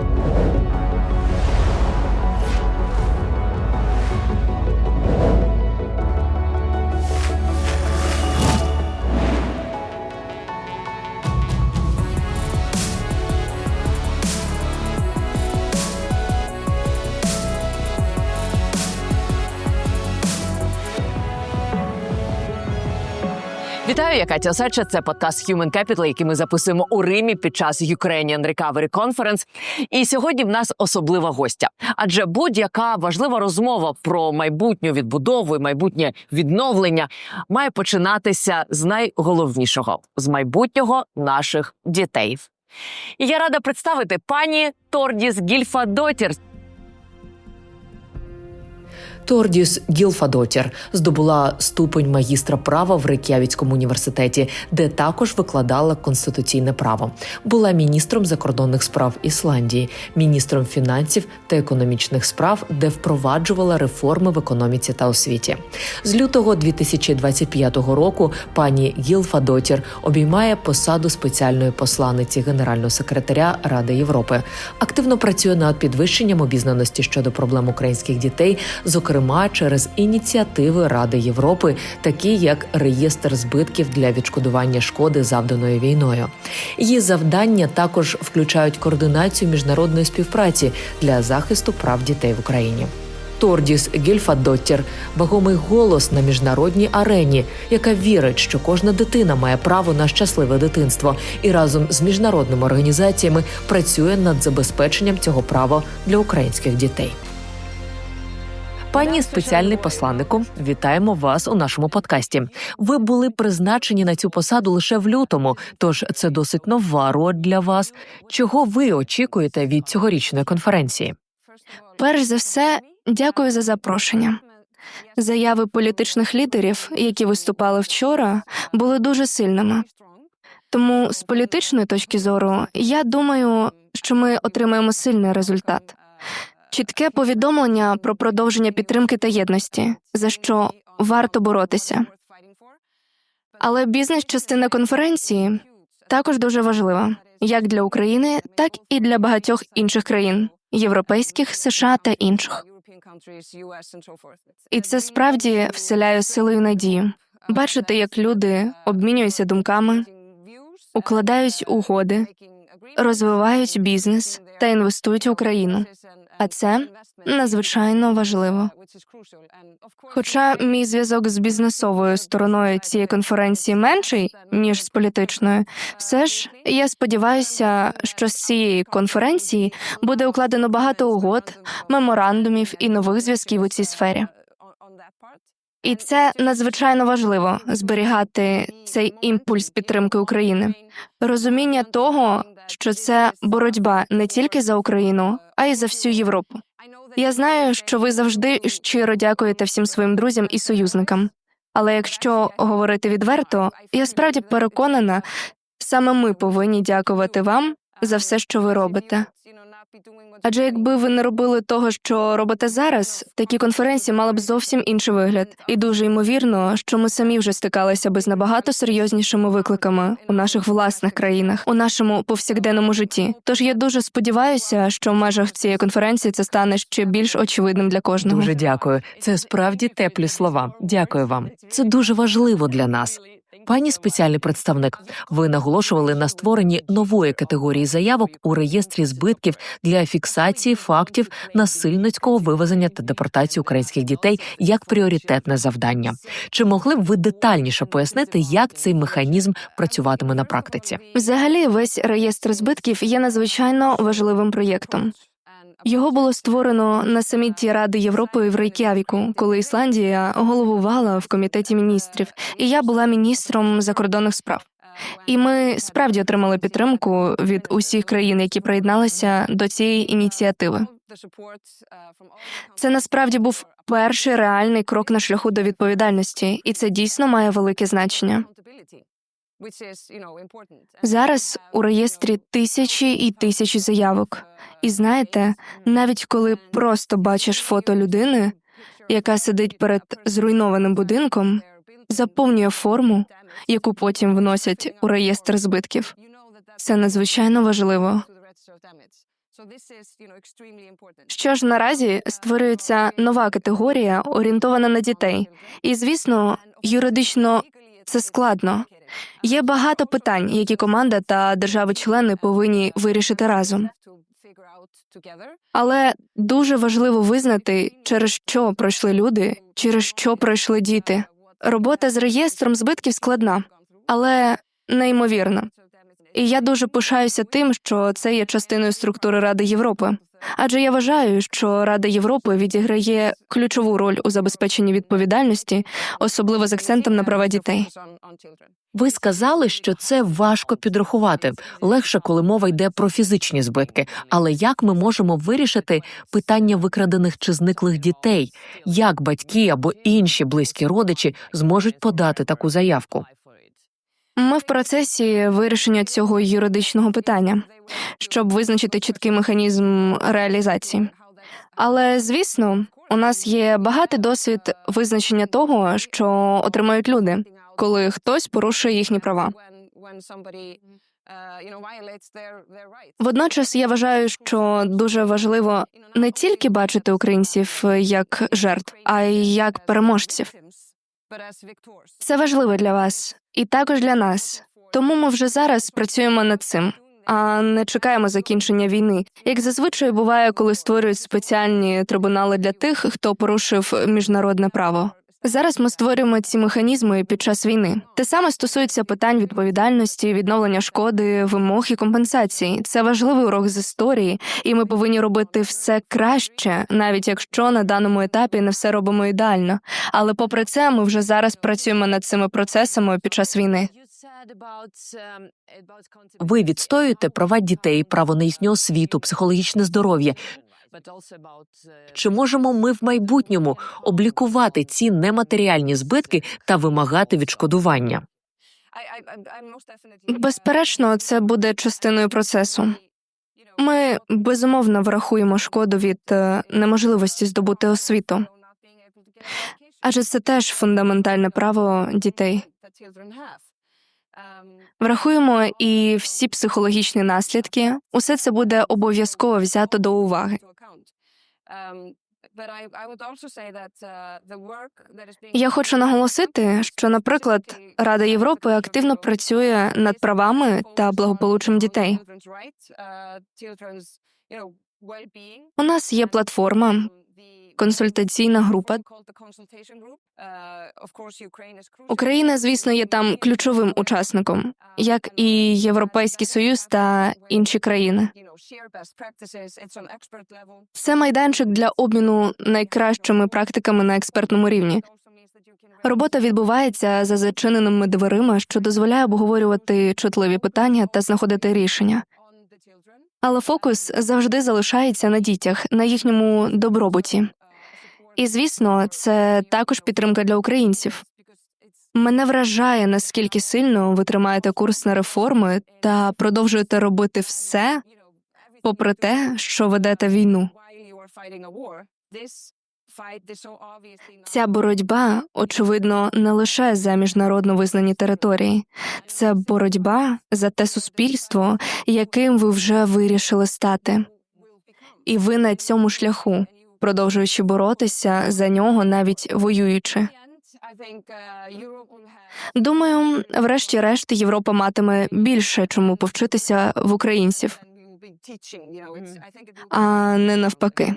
you Вітаю, я Катя Осадча. Це подкаст Human Capital, який ми записуємо у Римі під час Ukrainian Recovery Conference. І сьогодні в нас особлива гостя. Адже будь-яка важлива розмова про майбутню відбудову і майбутнє відновлення має починатися з найголовнішого з майбутнього наших дітей. І я рада представити пані Тордіс Гільфадотір. Тордіс Гілфадотір здобула ступень магістра права в Рейк'явіцькому університеті, де також викладала конституційне право. Була міністром закордонних справ Ісландії, міністром фінансів та економічних справ, де впроваджувала реформи в економіці та освіті. З лютого 2025 року пані Гілфадотір обіймає посаду спеціальної посланниці генерального секретаря Ради Європи. Активно працює над підвищенням обізнаності щодо проблем українських дітей, зокрема через ініціативи Ради Європи, такі як реєстр збитків для відшкодування шкоди, завданої війною. Її завдання також включають координацію міжнародної співпраці для захисту прав дітей в Україні. Тордіс Гільфадоттір – вагомий голос на міжнародній арені, яка вірить, що кожна дитина має право на щасливе дитинство, і разом з міжнародними організаціями працює над забезпеченням цього права для українських дітей. Пані спеціальний посланнику, вітаємо вас у нашому подкасті. Ви були призначені на цю посаду лише в лютому, тож це досить нова роль для вас. Чого ви очікуєте від цьогорічної конференції? Перш за все, дякую за запрошення. Заяви політичних лідерів, які виступали вчора, були дуже сильними. Тому з політичної точки зору я думаю, що ми отримаємо сильний результат. Чітке повідомлення про продовження підтримки та єдності, за що варто боротися. Але бізнес-частина конференції також дуже важлива як для України, так і для багатьох інших країн європейських, США та інших. І це справді вселяє силу і надію. Бачити, як люди обмінюються думками, укладають угоди, розвивають бізнес та інвестують в Україну. А це надзвичайно важливо. Хоча мій зв'язок з бізнесовою стороною цієї конференції менший ніж з політичною, все ж я сподіваюся, що з цієї конференції буде укладено багато угод, меморандумів і нових зв'язків у цій сфері. І це надзвичайно важливо зберігати цей імпульс підтримки України, розуміння того, що це боротьба не тільки за Україну, а й за всю Європу. Я знаю, що ви завжди щиро дякуєте всім своїм друзям і союзникам. Але якщо говорити відверто, я справді переконана, саме ми повинні дякувати вам за все, що ви робите. Адже якби ви не робили того, що робите зараз, такі конференції мали б зовсім інший вигляд, і дуже ймовірно, що ми самі вже стикалися би з набагато серйознішими викликами у наших власних країнах, у нашому повсякденному житті. Тож я дуже сподіваюся, що в межах цієї конференції це стане ще більш очевидним для кожного. Дуже дякую. Це справді теплі слова. Дякую вам. Це дуже важливо для нас. Пані спеціальний представник, ви наголошували на створенні нової категорії заявок у реєстрі збитків для фіксації фактів насильницького вивезення та депортації українських дітей як пріоритетне завдання. Чи могли б ви детальніше пояснити, як цей механізм працюватиме на практиці? Взагалі, весь реєстр збитків є надзвичайно важливим проєктом. Його було створено на саміті Ради Європи в Рейк'явіку, коли Ісландія головувала в комітеті міністрів, і я була міністром закордонних справ. І ми справді отримали підтримку від усіх країн, які приєдналися до цієї ініціативи. Це насправді був перший реальний крок на шляху до відповідальності, і це дійсно має велике значення. Зараз у реєстрі тисячі і тисячі заявок. І знаєте, навіть коли просто бачиш фото людини, яка сидить перед зруйнованим будинком, заповнює форму, яку потім вносять у реєстр збитків. Це надзвичайно важливо. Що ж наразі створюється нова категорія, орієнтована на дітей, і звісно, юридично це складно. Є багато питань, які команда та держави-члени повинні вирішити разом. Але дуже важливо визнати, через що пройшли люди, через що пройшли діти. Робота з реєстром збитків складна, але неймовірна. І я дуже пишаюся тим, що це є частиною структури Ради Європи. Адже я вважаю, що Рада Європи відіграє ключову роль у забезпеченні відповідальності, особливо з акцентом на права дітей. Ви сказали, що це важко підрахувати. Легше, коли мова йде про фізичні збитки. Але як ми можемо вирішити питання викрадених чи зниклих дітей? Як батьки або інші близькі родичі зможуть подати таку заявку? Ми в процесі вирішення цього юридичного питання, щоб визначити чіткий механізм реалізації. Але звісно, у нас є багатий досвід визначення того, що отримають люди, коли хтось порушує їхні права. Водночас я вважаю, що дуже важливо не тільки бачити українців як жертв, а й як переможців. Це важливо для вас і також для нас. Тому ми вже зараз працюємо над цим, а не чекаємо закінчення війни. Як зазвичай буває, коли створюють спеціальні трибунали для тих, хто порушив міжнародне право. Зараз ми створюємо ці механізми під час війни. Те саме стосується питань відповідальності, відновлення шкоди, вимог і компенсацій. Це важливий урок з історії, і ми повинні робити все краще, навіть якщо на даному етапі не все робимо ідеально. Але попри це, ми вже зараз працюємо над цими процесами під час війни. Ви відстоюєте права дітей, право на їхню освіту, психологічне здоров'я. Чи можемо ми в майбутньому облікувати ці нематеріальні збитки та вимагати відшкодування? Безперечно, це буде частиною процесу. Ми безумовно врахуємо шкоду від е, неможливості здобути освіту, адже це теж фундаментальне право дітей. Врахуємо і всі психологічні наслідки. Усе це буде обов'язково взято до уваги. Я хочу наголосити, що, наприклад, Рада Європи активно працює над правами та благополуччям дітей. У нас є платформа, консультаційна група. Україна, звісно, є там ключовим учасником, як і Європейський Союз та інші країни. Це майданчик для обміну найкращими практиками на експертному рівні. Робота відбувається за зачиненими дверима, що дозволяє обговорювати чутливі питання та знаходити рішення. Але фокус завжди залишається на дітях, на їхньому добробуті. І звісно, це також підтримка для українців. Мене вражає, наскільки сильно ви тримаєте курс на реформи та продовжуєте робити все, попри те, що ведете війну. Ця боротьба, очевидно, не лише за міжнародно визнані території, це боротьба за те суспільство, яким ви вже вирішили стати. І ви на цьому шляху, продовжуючи боротися за нього, навіть воюючи. Думаю, врешті-решт Європа матиме більше чому повчитися в українців, а не навпаки.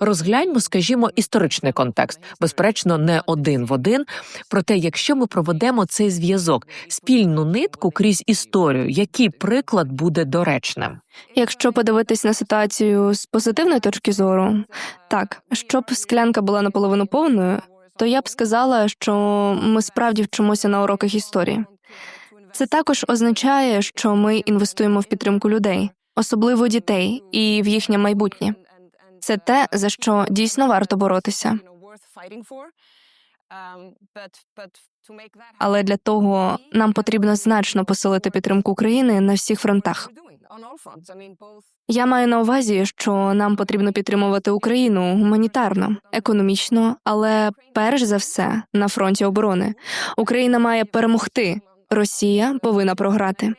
Розгляньмо, скажімо, історичний контекст, безперечно, не один в один. Проте, якщо ми проведемо цей зв'язок, спільну нитку крізь історію, який приклад буде доречним? Якщо подивитись на ситуацію з позитивної точки зору, так щоб склянка була наполовину повною, то я б сказала, що ми справді вчимося на уроках історії. Це також означає, що ми інвестуємо в підтримку людей, особливо дітей, і в їхнє майбутнє. Це те, за що дійсно варто боротися. Але для того нам потрібно значно посилити підтримку України на всіх фронтах. Я маю на увазі, що нам потрібно підтримувати Україну гуманітарно, економічно, але перш за все на фронті оборони Україна має перемогти. Росія повинна програти.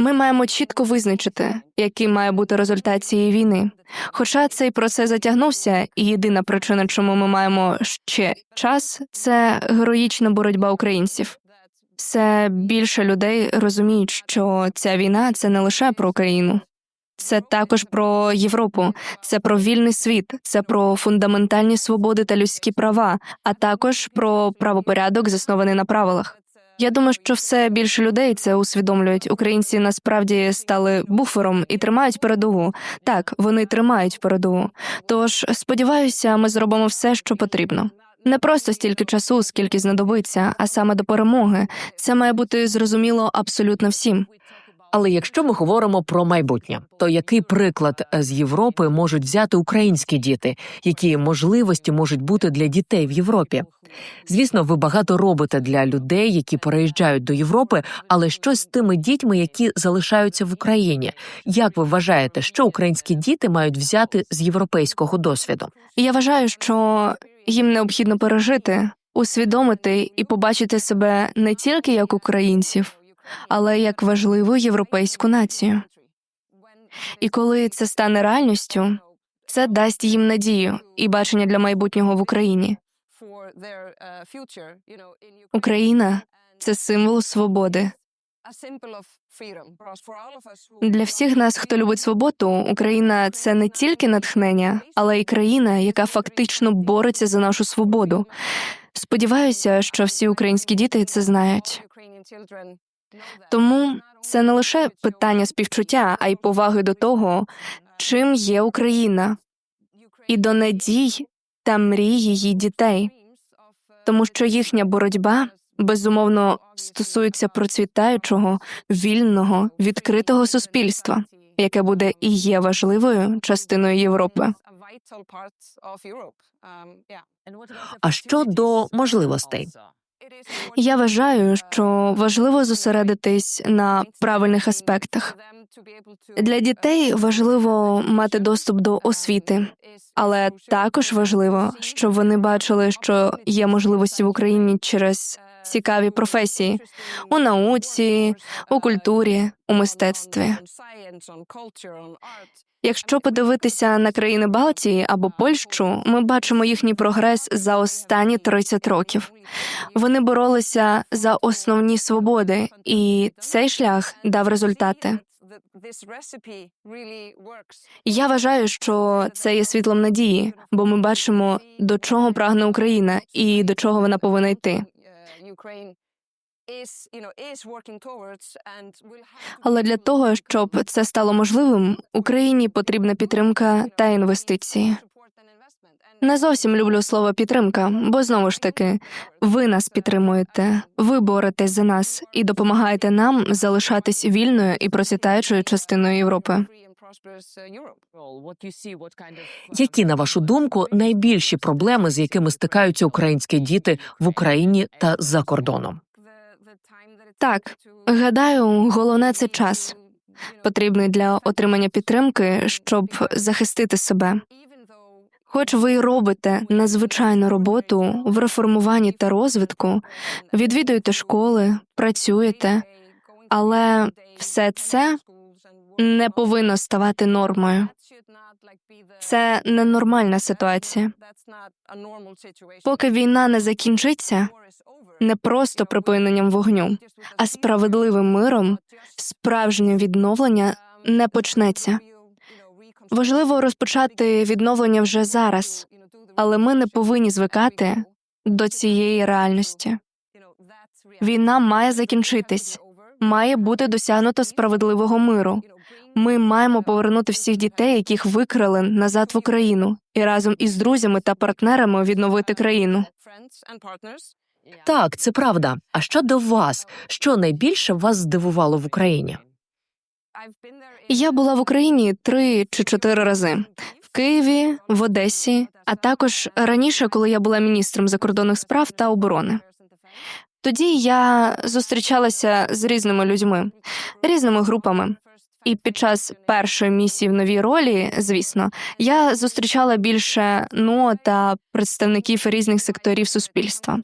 Ми маємо чітко визначити, який має бути результат цієї війни. Хоча цей процес затягнувся, і єдина причина, чому ми маємо ще час, це героїчна боротьба українців. Все більше людей розуміють, що ця війна це не лише про Україну. Це також про Європу, це про вільний світ, це про фундаментальні свободи та людські права, а також про правопорядок, заснований на правилах. Я думаю, що все більше людей це усвідомлюють. Українці насправді стали буфером і тримають передову. Так, вони тримають передову. Тож сподіваюся, ми зробимо все, що потрібно. Не просто стільки часу, скільки знадобиться, а саме до перемоги. Це має бути зрозуміло абсолютно всім. Але якщо ми говоримо про майбутнє, то який приклад з Європи можуть взяти українські діти? Які можливості можуть бути для дітей в Європі? Звісно, ви багато робите для людей, які переїжджають до Європи, але що з тими дітьми, які залишаються в Україні? Як ви вважаєте, що українські діти мають взяти з європейського досвіду? Я вважаю, що їм необхідно пережити, усвідомити і побачити себе не тільки як українців, але як важливу європейську націю. І коли це стане реальністю, це дасть їм надію і бачення для майбутнього в Україні. Україна це символ свободи. Для всіх нас, хто любить свободу, Україна це не тільки натхнення, але й країна, яка фактично бореться за нашу свободу. Сподіваюся, що всі українські діти це знають. Тому це не лише питання співчуття, а й поваги до того, чим є Україна, і до надій та мрій її дітей, тому що їхня боротьба безумовно стосується процвітаючого, вільного, відкритого суспільства, яке буде і є важливою частиною Європи. А що до можливостей? Я вважаю, що важливо зосередитись на правильних аспектах. Для дітей важливо мати доступ до освіти, але також важливо, щоб вони бачили, що є можливості в Україні через цікаві професії у науці, у культурі, у мистецтві. Якщо подивитися на країни Балтії або Польщу, ми бачимо їхній прогрес за останні 30 років. Вони боролися за основні свободи, і цей шлях дав результати. Я вважаю, що це є світлом надії, бо ми бачимо, до чого прагне Україна і до чого вона повинна йти. Але для того, щоб це стало можливим, Україні потрібна підтримка та інвестиції. Не зовсім люблю слово підтримка, бо знову ж таки, ви нас підтримуєте, ви боретесь за нас і допомагаєте нам залишатись вільною і процвітаючою частиною Європи. Які, на вашу думку, найбільші проблеми, з якими стикаються українські діти в Україні та за кордоном? Так, гадаю, головне це час, потрібний для отримання підтримки, щоб захистити себе. Хоч ви й робите надзвичайну роботу в реформуванні та розвитку, відвідуєте школи, працюєте, але все це не повинно ставати нормою. Це ненормальна ситуація. Поки війна не закінчиться, не просто припиненням вогню, а справедливим миром, справжнє відновлення не почнеться. Важливо розпочати відновлення вже зараз, але ми не повинні звикати до цієї реальності. Війна має закінчитись, має бути досягнуто справедливого миру. Ми маємо повернути всіх дітей, яких викрали назад в Україну, і разом із друзями та партнерами відновити країну. Так, це правда. А що до вас? Що найбільше вас здивувало в Україні? Я була в Україні три чи чотири рази в Києві, в Одесі, а також раніше, коли я була міністром закордонних справ та оборони. Тоді я зустрічалася з різними людьми, різними групами. І під час першої місії в новій ролі, звісно, я зустрічала більше НО та представників різних секторів суспільства.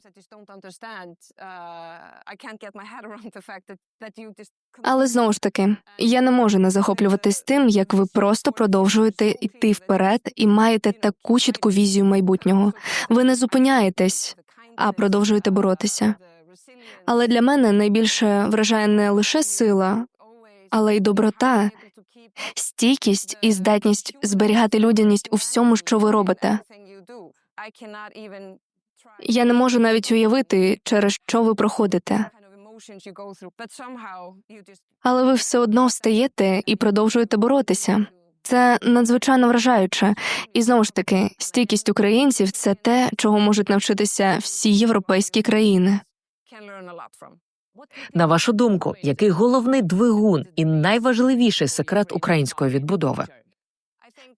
Але знову ж таки, я не можу не захоплюватись тим, як ви просто продовжуєте йти вперед і маєте таку чітку візію майбутнього. Ви не зупиняєтесь, а продовжуєте боротися. Але для мене найбільше вражає не лише сила, але й доброта, стійкість і здатність зберігати людяність у всьому, що ви робите. Я не можу навіть уявити, через що ви проходите, але ви все одно встаєте і продовжуєте боротися. Це надзвичайно вражаюче, і знову ж таки, стійкість українців це те, чого можуть навчитися всі європейські країни. На вашу думку, який головний двигун і найважливіший секрет української відбудови?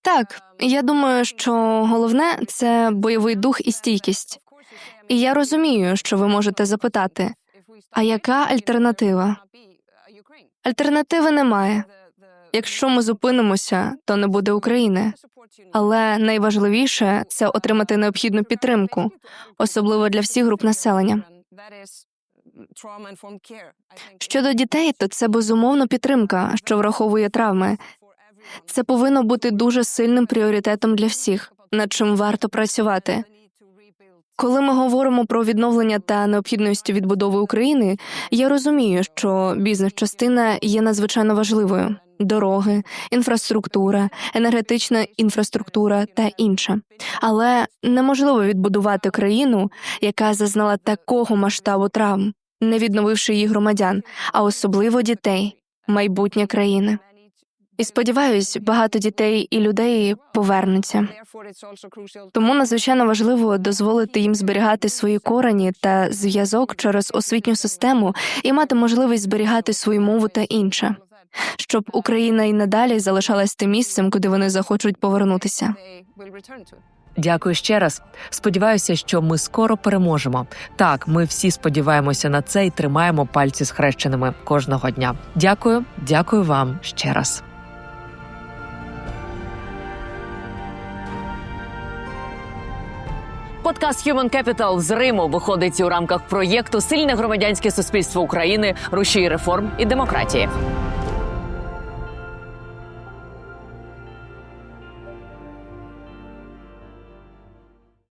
Так, я думаю, що головне це бойовий дух і стійкість. І я розумію, що ви можете запитати: а яка альтернатива? Альтернативи немає. Якщо ми зупинимося, то не буде України. Але найважливіше це отримати необхідну підтримку, особливо для всіх груп населення. Щодо дітей, то це безумовно підтримка, що враховує травми. Це повинно бути дуже сильним пріоритетом для всіх, над чим варто працювати. Коли ми говоримо про відновлення та необхідність відбудови України, я розумію, що бізнес-частина є надзвичайно важливою: дороги, інфраструктура, енергетична інфраструктура та інше. Але неможливо відбудувати країну, яка зазнала такого масштабу травм, не відновивши її громадян, а особливо дітей, майбутнє країни. І сподіваюсь, багато дітей і людей повернуться. Тому надзвичайно важливо дозволити їм зберігати свої корені та зв'язок через освітню систему і мати можливість зберігати свою мову та інше, щоб Україна і надалі залишалась тим місцем, куди вони захочуть повернутися. Дякую ще раз. Сподіваюся, що ми скоро переможемо. Так, ми всі сподіваємося на це і тримаємо пальці схрещеними кожного дня. Дякую, дякую вам ще раз. Подкаст Human Capital з Риму виходить у рамках проєкту Сильне громадянське суспільство України, рушій реформ і демократії.